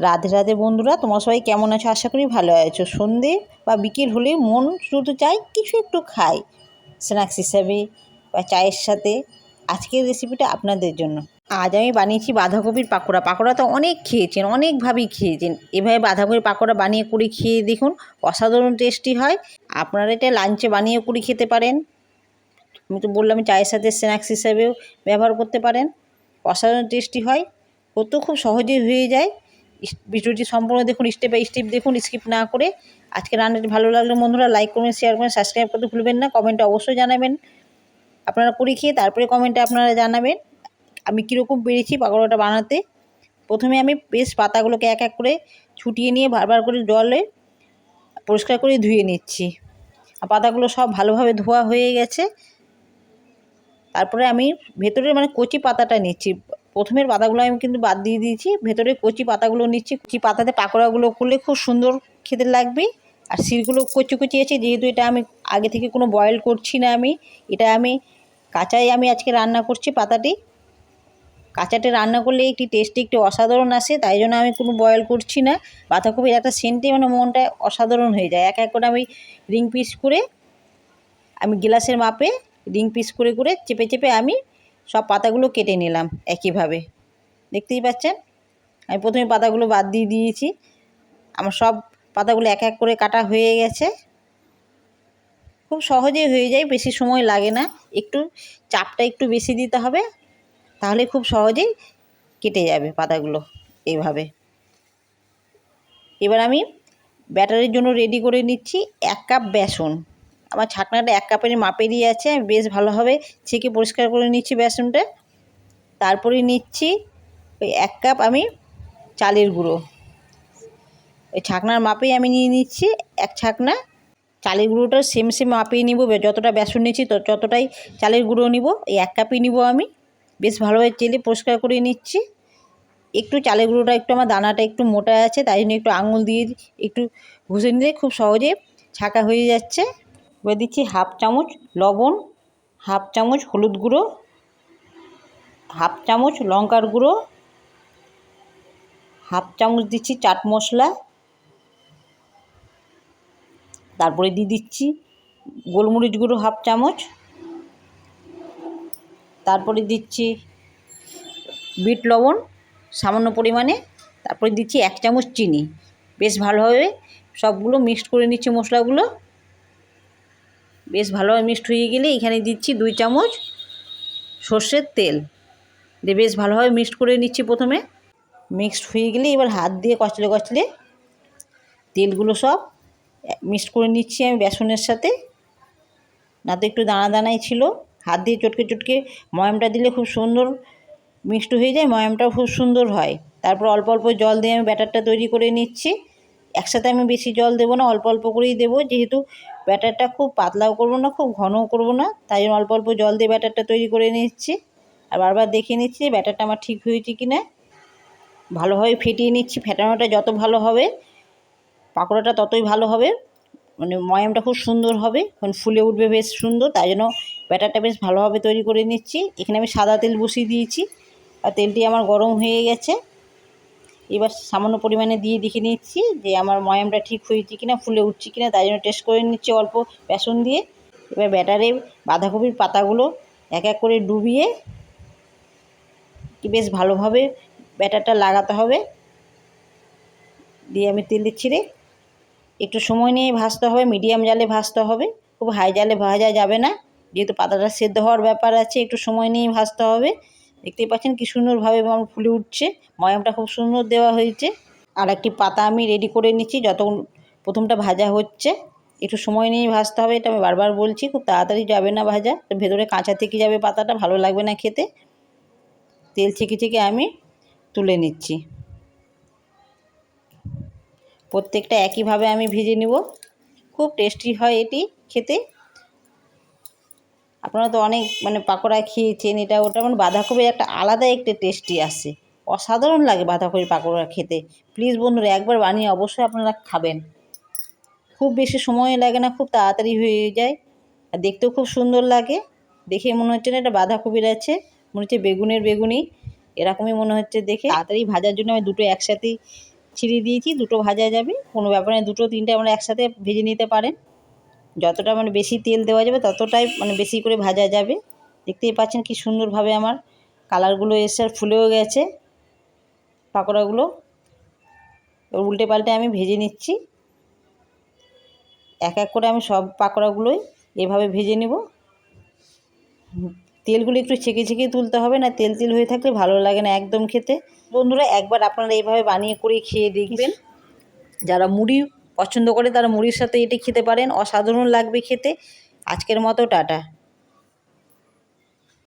রাধে রাধে বন্ধুরা, তোমার সবাই কেমন আছো? আশা করি ভালো আছো। সন্ধে বা বিকেল হলে মন শুধু চাই কিছু একটু খাই স্ন্যাক্স হিসাবে বা চায়ের সাথে। আজকের রেসিপিটা আপনাদের জন্য। আজ আমি বানিয়েছি বাঁধাকপির পাকোড়া। পাকোড়া তো অনেক খেয়েছেন, অনেকভাবেই খেয়েছেন। এভাবে বাঁধাকপির পাকোড়া বানিয়ে করে খেয়ে দেখুন, অসাধারণ টেস্টি হয়। আপনারা এটা লাঞ্চে বানিয়ে করে খেতে পারেন। আমি তো বললাম চায়ের সাথে স্ন্যাক্স হিসাবেও ব্যবহার করতে পারেন। অসাধারণ টেস্টি হয়। করতেও খুব সহজেই হয়ে যায়। ভিডিওটি সম্পূর্ণ দেখুন স্টেপ বাই স্টেপ দেখুন স্কিপ না করে আজকে রান্নাটি ভালো লাগলে বন্ধুরা লাইক করবেন শেয়ার করবেন সাবস্ক্রাইব করতে ভুলবেন না কমেন্টে অবশ্যই জানাবেন। আপনারা করে খেয়ে তারপরে কমেন্টে আপনারা জানাবেন, আমি কীরকম পেরেছি পাকোড়াটা বানাতে। প্রথমে আমি বেশ পাতাগুলোকে এক এক করে ছুটিয়ে নিয়ে বারবার করে জলে পরিষ্কার করে ধুয়ে নিচ্ছি। পাতাগুলো সব ভালোভাবে ধোয়া হয়ে গেছে। তারপরে আমি ভেতরের মানে কচি পাতাটা নিচ্ছি প্রথমের পাতাগুলো আমি কিন্তু বাদ দিয়ে দিয়েছি। ভেতরে কচি পাতাগুলো নিচ্ছি। কচি পাতাতে পাকোড়াগুলো করলে খুব সুন্দর খেতে লাগবে। আর শিরগুলো কচি কচি আছে, যেহেতু এটা আমি আগে থেকে কোনো বয়েল করছি না আমি। এটা আমি কাঁচাই আমি আজকে রান্না করছি পাতাটি। কাঁচাটে রান্না করলে একটি টেস্টি একটি অসাধারণ আসে, তাই জন্য আমি কোনো বয়েল করছি না। বাঁধাকপির একটা সেন্টে মানে মনটা অসাধারণ হয়ে যায়। এক এক করে আমি রিং পিস করে আমি গ্লাসের মাপে রিং পিস করে করে চেপে চেপে আমি সব পাতাগুলো কেটে নিলাম একইভাবে। দেখতেই পাচ্ছেন? আমি প্রথমে পাতাগুলো বাদ দিয়ে দিয়েছি। আমার সব পাতাগুলো এক এক করে কাটা হয়ে গেছে। খুব সহজেই হয়ে যায়, বেশি সময় লাগে না। একটু চাপটা একটু বেশি দিতে হবে, তাহলে খুব সহজেই কেটে যাবে পাতাগুলো এইভাবে। এবার আমি ব্যাটারের জন্য রেডি করে নিচ্ছি এক কাপ বেসন। আমার ছাকনাটা এক কাপের মাপেরই আছে আমি বেশ ভালোভাবে ছেঁকে পরিষ্কার করে নিচ্ছি বেসনটা। তারপরে নিচ্ছি ওই এক কাপ আমি চালের গুঁড়ো। ওই ছাকনার মাপেই আমি নিয়ে নিচ্ছি এক ছাকনা চালের গুঁড়োটা সেম সেম মাপেই নিব যতটা বেসন নিচ্ছি ততটাই চালের গুঁড়ো নিব। এই এক কাপই নিব আমি। বেশ ভালোভাবে চেলে পরিষ্কার করে নিচ্ছি। একটু চালের গুঁড়োটা, একটু আমার দানাটা একটু মোটা আছে, তাই জন্য একটু আঙুল দিয়ে একটু ঘষে নিলে খুব সহজে ছাকা হয়ে যাচ্ছে। এবার দিচ্ছি হাফ চামচ লবণ, হাফ চামচ হলুদ গুঁড়ো, হাফ চামচ লঙ্কার গুঁড়ো, হাফ চামচ দিচ্ছি চাট মশলা। তারপরে দিয়ে দিচ্ছি গোলমরিচ গুঁড়ো হাফ চামচ। তারপরে দিচ্ছি বিট লবণ সামান্য পরিমাণে। তারপরে দিচ্ছি এক চামচ চিনি। বেশ ভালোভাবে সবগুলো মিক্সড করে নিচ্ছি মশলাগুলো। বেশ ভালোভাবে মিক্সড হয়ে গেলে এখানে দিচ্ছি দুই চামচ সর্ষের তেল। দিয়ে বেশ ভালোভাবে মিক্সড করে নিচ্ছি প্রথমে। মিক্সড হয়ে গেলে এবার হাত দিয়ে কচলে কচলে তেলগুলো সব মিক্সড করে নিচ্ছি আমি বেসনের সাথে। না তো একটু দানা দানাই ছিল। হাত দিয়ে চটকে চটকে ময়ামটা দিলে খুব সুন্দর মিক্সড হয়ে যায়, ময়ামটাও খুব সুন্দর হয়। তারপর অল্প অল্প জল দিয়ে আমি ব্যাটারটা তৈরি করে নিচ্ছি। একসাথে আমি বেশি জল দেবো না, অল্প অল্প করেই দেবো। যেহেতু ব্যাটারটা খুব পাতলাও করব না, খুব ঘনও করব না, তাই জন্য অল্প অল্প জল দিয়ে ব্যাটারটা তৈরি করে নিচ্ছি। আর বারবার দেখে নিচ্ছি ব্যাটারটা আমার ঠিক হয়েছে কি না ভালোভাবে ফেটিয়ে নিচ্ছি, ফেটানোটা যত ভালো হবে, পাকোড়াটা ততই ভালো হবে। মানে ময়ামটা খুব সুন্দর হবে কারণ ফুলে উঠবে বেশ সুন্দর, তাই জন্য ব্যাটারটা বেশ ভালোভাবে তৈরি করে নিচ্ছি। এখানে আমি সাদা তেল বসিয়ে দিয়েছি, আর তেলটি আমার গরম হয়ে গেছে। এবার সামান্য পরিমাণে দিয়ে দেখে নিচ্ছি যে আমার ময়ামটা ঠিক হয়েছে কিনা, ফুলে উঠছে কিনা, তাই জন্য টেস্ট করে নিচ্ছি অল্প বেসন দিয়ে। এবার ব্যাটারে বাঁধাকপির পাতাগুলো এক এক করে ডুবিয়ে বেশ ভালোভাবে ব্যাটারটা লাগাতে হবে। দিয়ে আমি তেল দিচ্ছি রে। একটু সময় নিয়ে ভাজতে হবে, মিডিয়াম জালে ভাজতে হবে। খুব হাই জালে ভাজা যাবে না, যেহেতু পাতাটা সেদ্ধ হওয়ার ব্যাপার আছে, একটু সময় নিয়ে ভাজতে হবে। দেখতেই পাচ্ছেন কি সুন্দরভাবে আমার ফুলে উঠছে। ময়ামটা খুব সুন্দর দেওয়া হয়েছে। আর একটি পাতা আমি রেডি করে নিচ্ছি যতক্ষণ প্রথমটা ভাজা হচ্ছে। একটু সময় নিয়ে ভাজতে হবে, এটা আমি বারবার বলছি, খুব তাড়াতাড়ি যাবে না ভাজা। ভেতরে কাঁচা থেকে যাবে পাতাটা, ভালো লাগবে না খেতে। তেল ছেঁকে ছেঁকে আমি তুলে নিচ্ছি। প্রত্যেকটা একইভাবে আমি ভেজে নিব। খুব টেস্টি হয় এটি খেতে। আপনারা তো অনেক মানে পাকোড়া খেয়েছেন, এটা ওটা মানে বাঁধাকপির একটা আলাদা একটা টেস্টি আসে অসাধারণ লাগে বাঁধাকপির পাকোড়া খেতে। প্লিজ বন্ধুরা, একবার বানিয়ে অবশ্যই আপনারা খাবেন। খুব বেশি সময় লাগে না, খুব তাড়াতাড়ি হয়ে যায়। আর দেখতেও খুব সুন্দর লাগে। দেখে মনে হচ্ছে না এটা বাঁধাকপির আছে, মনে হচ্ছে বেগুনের বেগুনি। এরকমই মনে হচ্ছে দেখে। তাড়াতাড়ি ভাজার জন্য আমি দুটো একসাথেই ছিঁড়ে দিয়েছি, দুটো ভাজা যাবে। কোনো ব্যাপার দুটো তিনটে আমরা একসাথে ভেজে নিতে পারেন। যতটা মানে বেশি তেল দেওয়া যাবে ততটাই মানে বেশি করে ভাজা যাবে। দেখতেই পাচ্ছেন কি সুন্দরভাবে আমার কালারগুলো এসে আর ফুলেও গেছে। পাকোড়াগুলো। উল্টে পাল্টে আমি ভেজে নিচ্ছি। এক এক করে আমি সব পাকোড়াগুলোই এভাবে ভেজে নেব। তেলগুলো একটু ছেঁকে ছেঁকে তুলতে হবে না, তেল তেল হয়ে থাকলে ভালো লাগে না একদম খেতে। বন্ধুরা, একবার আপনারা এইভাবে বানিয়ে করে খেয়ে দেখবেন। যারা মুড়ি পছন্দ করে তারা মুড়ির সাথে এটি খেতে পারেন। অসাধারণ লাগবে খেতে। আজকের মতো টাটা।